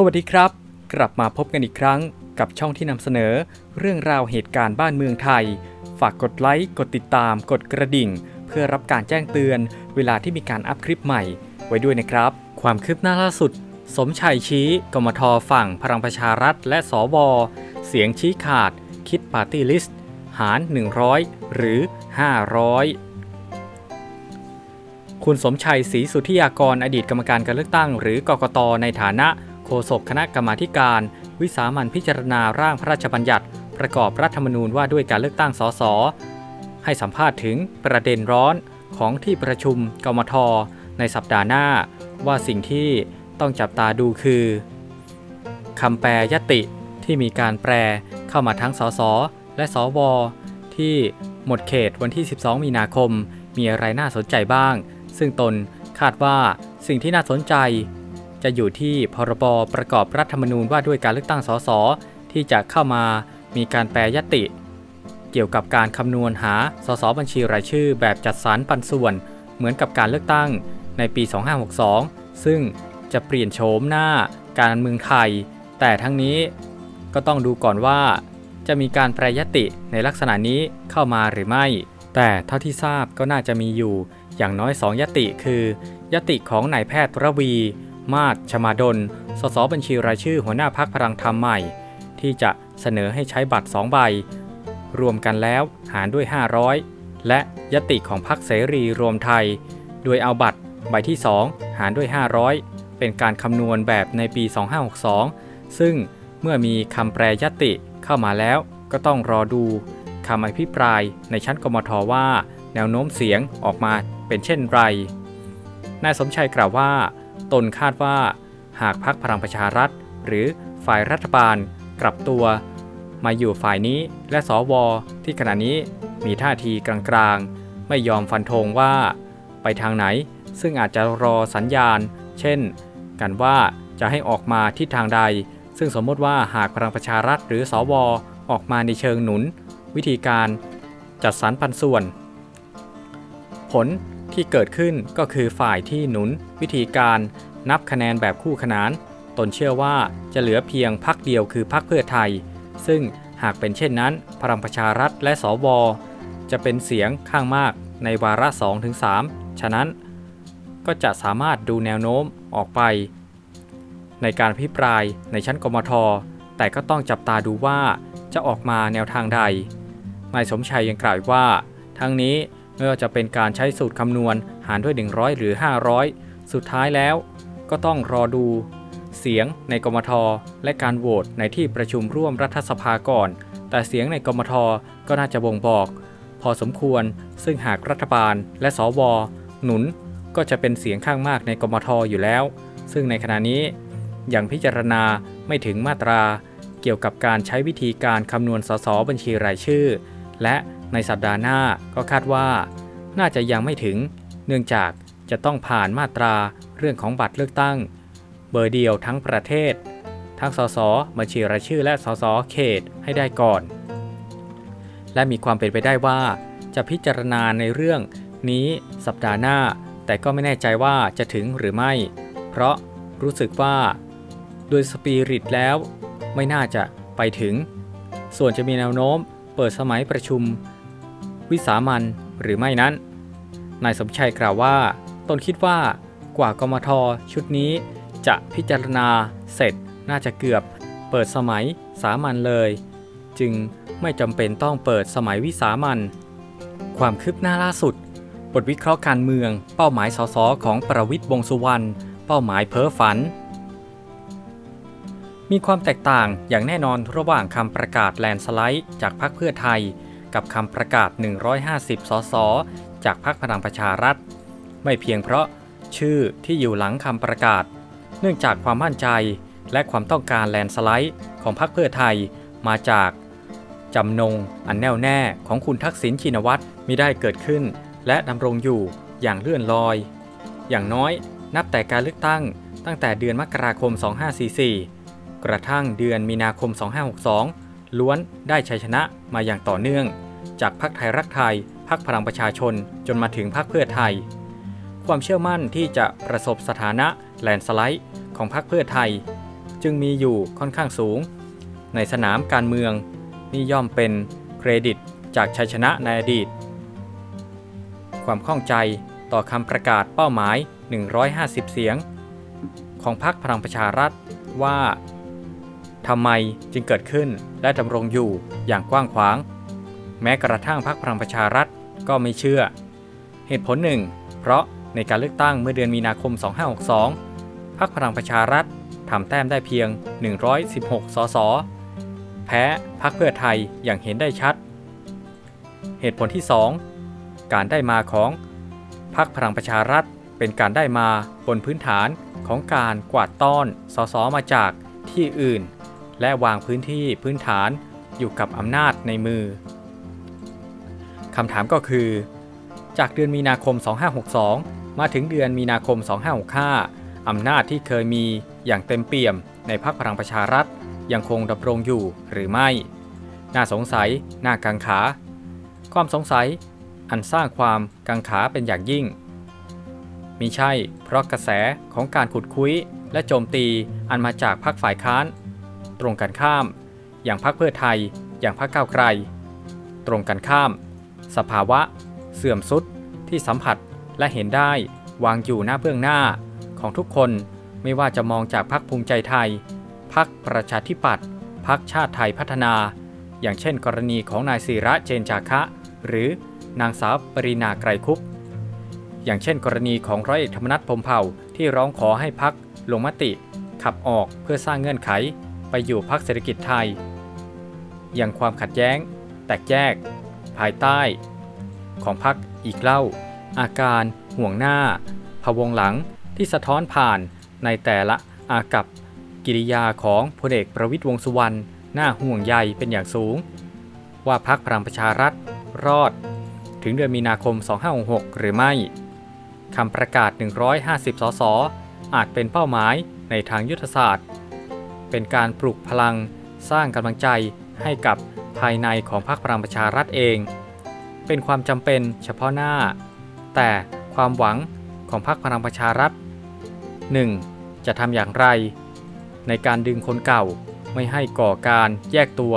สวัสดีครับ กลับมาพบกันอีกครั้งกับช่องที่นำเสนอ เรื่องราวเหตุการณ์บ้านเมืองไทย ฝากกดไลค์กดติดตาม กดกระดิ่ง เพื่อรับการแจ้งเตือน เวลาที่มีการอัพคลิปใหม่ ไว้ด้วยนะครับ ความคืบหน้าล่าสุด สมชัยชี้กมทฝั่งพลังประชารัฐ และสวเสียงชี้ขาด คิดปาร์ตี้ลิสต์หาร 100 หรือ 500คุณสมชัยศรีสุทธิยากรอดีตกรรมการการเลือกตั้งหรือกกตในฐานะ โฆษกคณะกรรมาธิการ วิสามันพิจารณาร่างพระราชบัญญัติ ประกอบรัฐธรรมนูญว่าด้วยการเลือกตั้งสสให้สัมภาษณ์ถึงประเด็นร้อนของที่ประชุมกมทในสัปดาห์หน้า ว่าสิ่งที่ต้องจับตาดูคือคำแปลยติที่มีการแปลเข้ามาทั้งสสและสวที่หมดเขตวันที่ 12 มีนาคม มีอะไรน่าสนใจบ้าง ซึ่งตนคาดว่าสิ่งที่น่าสนใจ จะอยู่ที่พรบประกอบรัฐธรรมนูญว่าด้วยการเลือกตั้งสสที่จะเข้ามามีการแปลยติ เกี่ยวกับการคำนวณหาสสบัญชีรายชื่อแบบจัดสรรปันส่วน เหมือนกับการเลือกตั้งในปี 2562 ซึ่งจะเปลี่ยนโฉมหน้าการเมืองไทย แต่ทั้งนี้ก็ต้องดูก่อนว่า จะมีการแปรยติในลักษณะนี้เข้ามาหรือไม่ แต่เท่าที่ทราบก็น่าจะมีอยู่อย่างน้อย 2 ยติคือ ยติของนายแพทย์ระวี มาศชมาดล สสบัญชีรายชื่อหัวหน้าพักพลังธรรมใหม่ ที่จะเสนอให้ใช้บัตร 2 ใบ รวมกันแล้วหารด้วย 500 และยติของพักเสรีรวมไทย โดยเอาบัตรใบที่ 2 หารด้วย 500 เป็นการคำนวณแบบในปี 2562 ซึ่งเมื่อมีคำแปรยติเข้ามาแล้วก็ต้องรอดูคำอภิปรายในชั้นกมทว่า แนวโน้มเสียงออกมาเป็นเช่นไร นายสมชัยกล่าวว่า ตนคาดว่า หากพักพลังประชารัฐ หรือฝ่ายรัฐบาลกลับตัว มาอยู่ฝ่ายนี้และสวที่ขณะนี้มีท่าทีกลางๆ ไม่ยอมฟันธงว่า ไปทางไหนซึ่งอาจจะรอสัญญาณ เช่น กันว่าจะให้ออกมาทิศทางใด ซึ่งสมมติว่าหากพลังประชารัฐหรือสวออกมาในเชิงหนุน วิธีการจัดสรรปันส่วน ผล ที่เกิดขึ้นก็คือฝ่ายที่หนุน วิธีการนับคะแนนแบบคู่ขนาน ตนเชื่อว่าจะเหลือเพียงพักเดียวคือพักเพื่อไทย ซึ่งหากเป็นเช่นนั้น พลังประชารัฐและสวจะเป็นเสียงข้างมากในวาระ2-3 ฉะนั้น ก็จะสามารถดูแนวโน้มออกไป ในการพิปรายในชั้นกมท แต่ก็ต้องจับตาดูว่าจะออกมาแนวทางใดนายสมชัยยังกล่าวอีกว่า ทั้งนี้ ไม่ว่าจะเป็นการใช้สูตรคำนวณหารด้วย 100 หรือ 500 สุดท้ายแล้ว ก็ต้องรอดู เสียงในกมท และการโหวตในที่ประชุมร่วมรัฐสภาก่อน แต่เสียงในกมทก็น่าจะบ่งบอก พอสมควรซึ่งหากรัฐบาลและสวหนุนก็จะเป็นเสียงข้างมากในกมทอยู่แล้ว ซึ่งในขณะนี้ยังพิจารณาไม่ถึงมาตรา เกี่ยวกับการใช้วิธีการคำนวณสสบัญชีรายชื่อ และในสัปดาห์หน้าก็คาดว่า น่าจะยังไม่ถึง เนื่องจากจะต้องผ่านมาตราเรื่องของบัตรเลือกตั้ง เบอร์เดียวทั้งประเทศ ทั้งสสบัญชีรายชื่อและสสเขตให้ได้ก่อน และมีความเป็นไปได้ว่า จะพิจารณาในเรื่องนี้สัปดาห์หน้า แต่ก็ไม่แน่ใจว่าจะถึงหรือไม่ เพราะรู้สึกว่า โดยสปีริตแล้ว ไม่น่าจะไปถึง ส่วนจะมีแนวโน้ม เปิดสมัยประชุม วิสามันหรือไม่นั้น นายสมชัยกล่าวว่า ตนคิดว่ากว่ากมทชุดนี้จะพิจารณาเสร็จน่าจะเกือบ เปิดสมัยสามัญเลย จึงไม่จำเป็นต้องเปิดสมัยวิสามันความคืบหน้าล่าสุด บทวิเคราะห์การเมือง เป้าหมายสสของประวิทย์วงษ์สุวรรณ เป้าหมายเพ้อฝัน มีความแตกต่างอย่างแน่นอนระหว่างคำประกาศแลนสไลด์จากพรรคเพื่อไทย กับคำประกาศ 150 สส จากพรรคพลังประชารัฐ ไม่เพียงเพราะชื่อที่อยู่หลังคำประกาศ เนื่องจากความมั่นใจและความต้องการแลนสไลด์ของพรรคเพื่อไทยมาจากจำนงอันแน่วแน่ของคุณทักษิณชินวัตรมิได้เกิดขึ้น และดำรงอยู่อย่างเลื่อนลอย อย่างน้อยนับแต่การเลือกตั้งตั้งแต่เดือนมกราคม 2544 กระทั่งเดือนมีนาคม 2562 ล้วนได้ชัยชนะมาอย่างต่อเนื่อง จากพรรคไทยรักไทยพรรคพลังประชาชนจนมาถึงพรรคเพื่อไทย ความเชื่อมั่นที่จะประสบสถานะแลนด์สไลด์ของพรรคเพื่อไทย จึงมีอยู่ค่อนข้างสูง ในสนามการเมือง นี่ย่อมเป็นเครดิตจากชัยชนะในอดีต ความข้องใจต่อคำประกาศเป้าหมาย 150 เสียง ของพรรคพลังประชารัฐว่า ทำไมจึงเกิดขึ้นและดำรงอยู่อย่างกว้างขวาง แม้กระทั่งพรรคพลังประชารัฐก็ไม่เชื่อ เหตุผลหนึ่ง เพราะในการเลือกตั้งเมื่อเดือนมีนาคม 2562พรรคพลังประชารัฐทำแต้มได้เพียง 116 สส แพ้พรรคเพื่อไทยอย่างเห็นได้ชัด เหตุผลที่ 2 การได้มาของพรรคพลังประชารัฐเป็นการได้มาบนพื้นฐานของการกวาดต้อนสสมาจากที่อื่น และวางพื้นที่พื้นฐานอยู่กับอำนาจในมือคำถามก็คือ จากเดือนมีนาคม 2562 มาถึงเดือนมีนาคม 2565 อำนาจที่เคยมีอย่างเต็มเปี่ยมในพรรคพลังประชารัฐยังคงดำรงอยู่หรือไม่ น่าสงสัย น่ากังขา ความสงสัยอันสร้างความกังขาเป็นอย่างยิ่ง มิใช่เพราะกระแสของการขุดคุยและโจมตีอันมาจากพรรคฝ่ายค้าน ตรงกันข้าม อย่างพรรคเพื่อไทย อย่างพรรคก้าวไกล ตรงกันข้าม สภาวะ เสื่อมสุดที่สัมผัสและเห็นได้วางอยู่หน้าเบื้องหน้าของทุกคนไม่ว่าจะมองจากพรรคภูมิใจไทย พรรคประชาธิปัตย์ พรรคชาติไทยพัฒนา อย่างเช่นกรณีของนายศิระเจนจาคะ หรือนางสาวปรินาไกรคุปอย่างเช่น กรณีของร้อยเอกธรรมนัฐพรมเผ่าที่ร้องขอให้พักลงมติ ขับออกเพื่อสร้างเงื่อนไข ไปอยู่พักเศรษฐกิจไทย อย่างความขัดแย้ง แตกแยก ภายใต้ ของพักอีกเล่า อาการห่วงหน้าพวงหลังที่สะท้อนผ่านในแต่ละอากับกิริยาของพลเอกประวิตยวงสุวรรณน่าห่วงใยเป็นอย่างสูง ว่าพักพลังประชารัฐรอด ถึงเดือนมีนาคม 2566 หรือไม่คำประกาศ 150 สส อาจเป็นเป้าหมายในทางยุทธศาสตร์ เป็นการปลุกพลังสร้างกำลังใจให้กับภายในของพรรคพลังประชารัฐเอง เป็นความจำเป็นเฉพาะหน้า แต่ความหวังของพรรคพลังประชารัฐ 1. จะทำอย่างไร ในการดึงคนเก่าไม่ให้ก่อการแยกตัว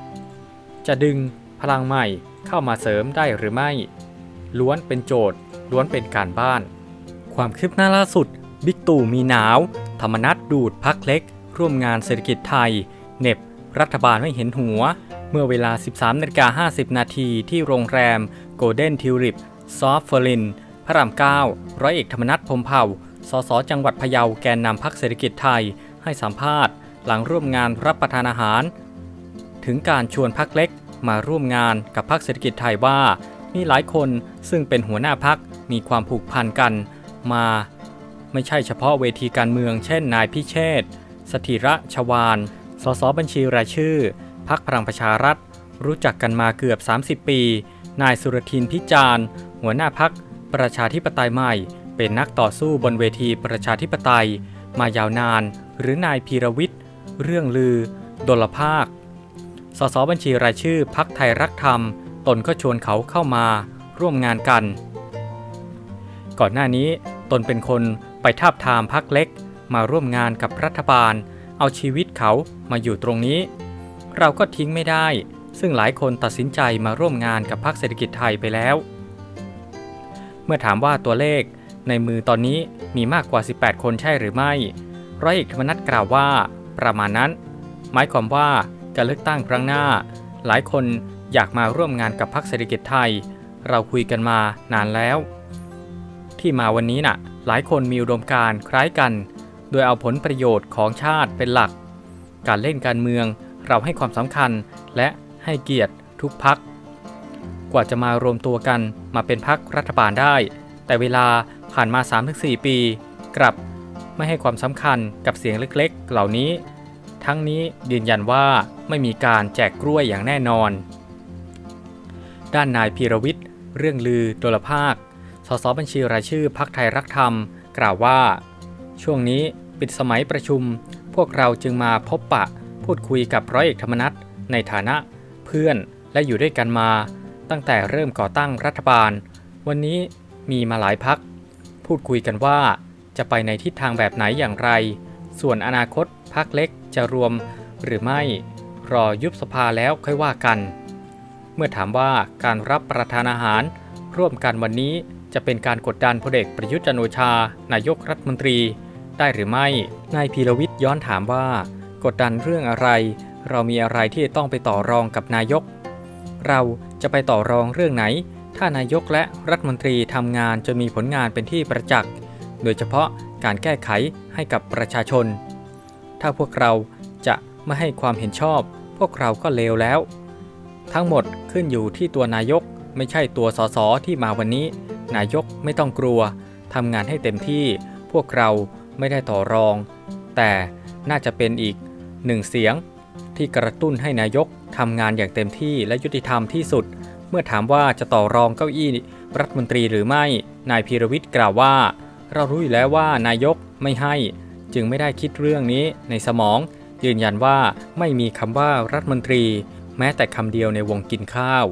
2. จะดึงพลังใหม่เข้ามาเสริมได้หรือไม่ ล้วนเป็นโจทย์ ล้วนเป็นการบ้าน ความคืบหน้าล่าสุด บิ๊กตู่มีหนาว ธรรมนัตดูดพักเล็ก ร่วมงานเศรษฐกิจไทย เน็บ รัฐบาลไม่เห็นหัว เมื่อเวลา 13นาฬิกา50 นาทีที่โรงแรมโกลเด้นทิวริปซอฟเฟอริน พระราม 9 ร้อยเอกธรรมนัฐพรมเผ่า สสจังหวัดพะเยาแกนนำพักเศรษฐกิจไทย ให้สัมภาษณ์ หลังร่วมงานรับประทานอาหาร ถึงการชวนพักเล็กมาร่วมงานกับพักเศรษฐกิจไทยว่า มีหลายคนซึ่งเป็นหัวหน้าพักมีความผูกพันกันมา ไม่ใช่เฉพาะเวทีการเมือง เช่นนายพิเชษ สถิระชวาน สสบัญชีรายชื่อ พักพลังประชารัฐ รู้จักกันมาเกือบ 30 ปี นายสุรทินพิจารณ์ หัวหน้าพักประชาธิปไตยใหม่ เป็นนักต่อสู้บนเวทีประชาธิปไตย มายาวนาน หรือนายพีรวิทย์ เรื่องลือ ดลภาค สสบัญชีรายชื่อพักไทยรักธรรม ตนก็ชวนเขาเข้ามาร่วมงานกัน ก่อนหน้านี้ตนเป็นคนไปทาบทามพักเล็ก มาร่วมงานกับรัฐบาล เอาชีวิตเขามาอยู่ตรงนี้ เราก็ทิ้งไม่ได้ ซึ่งหลายคนตัดสินใจมาร่วมงานกับพรรคเศรษฐกิจไทยไปแล้ว เมื่อถามว่าตัวเลขในมือตอนนี้มีมากกว่า 18 คนใช่หรือไม่ร้อยเอกธรรมนัฐกล่าวว่า ประมาณนั้น หมายความว่าการเลือกตั้งครั้งหน้า หลายคนอยากมาร่วมงานกับพรรคเศรษฐกิจไทย เราคุยกันมานานแล้ว ที่มาวันนี้น่ะ หลายคนมีอุดมการณ์คล้ายกัน ยเอาผลประโยชน์ของชาติเป็นหลัก การเล่นการเมืองเราให้ความสำคัญและให้เกียรติทุกพัก กว่าจะมารวมตัวกันมาเป็นพักรัฐบาลได้ แต่เวลาผ่านมา 3-4 ปี กลับไม่ให้ความสำคัญกับเสียงเล็กๆ เหล่านี้ ทั้งนี้ยืนยันว่าไม่มีการแจกกล้วยอย่างแน่นอน ด้านนายพีรวิทย์เรื่องลือโดลภาค สสบัญชีรายชื่อพักไทยรักธรรม กล่าวว่า ช่วงนี้ ปิดสมัยประชุม พวกเราจึงมาพบปะ พูดคุยกับร้อยเอกธรรมนัฐในฐานะ เพื่อนและอยู่ด้วยกันมา ตั้งแต่เริ่มก่อตั้งรัฐบาล วันนี้มีมาหลายพัก พูดคุยกันว่าจะไปในทิศทางแบบไหนอย่างไร ส่วนอนาคตพักเล็กจะรวมหรือไม่รอยุบสภาแล้วค่อยว่ากัน เมื่อถามว่าการรับประทานอาหาร ร่วมกันวันนี้จะเป็นการกดดันพลเอกประยุทธ์จันโอชา นายกรัฐมนตรี ได้หรือไม่ นายพีรวิทย์ย้อนถามว่า กดดันเรื่องอะไร เรามีอะไรที่ต้องไปต่อรองกับนายก เราจะไปต่อรองเรื่องไหน ถ้านายกและรัฐมนตรีทำงานจนมีผลงานเป็นที่ประจักษ์ โดยเฉพาะการแก้ไขให้กับประชาชน ถ้าพวกเราจะไม่ให้ความเห็นชอบ พวกเราก็เลวแล้ว ทั้งหมดขึ้นอยู่ที่ตัวนายกไม่ใช่ตัวสสที่มาวันนี้ นายกไม่ต้องกลัวทำงานให้เต็มที่ พวกเรา ไม่ได้ต่อรอง แต่น่าจะเป็นอีกหนึ่งเสียงที่กระตุ้นให้นายกทำงานอย่างเต็มที่และยุติธรรมที่สุด เมื่อถามว่าจะต่อรองเก้าอี้รัฐมนตรีหรือไม่ นายพีรวิทย์กล่าวว่า เรารู้อยู่แล้วว่านายกไม่ให้ จึงไม่ได้คิดเรื่องนี้ในสมอง ยืนยันว่าไม่มีคำว่ารัฐมนตรี แม้แต่คำเดียวในวงกินข้าว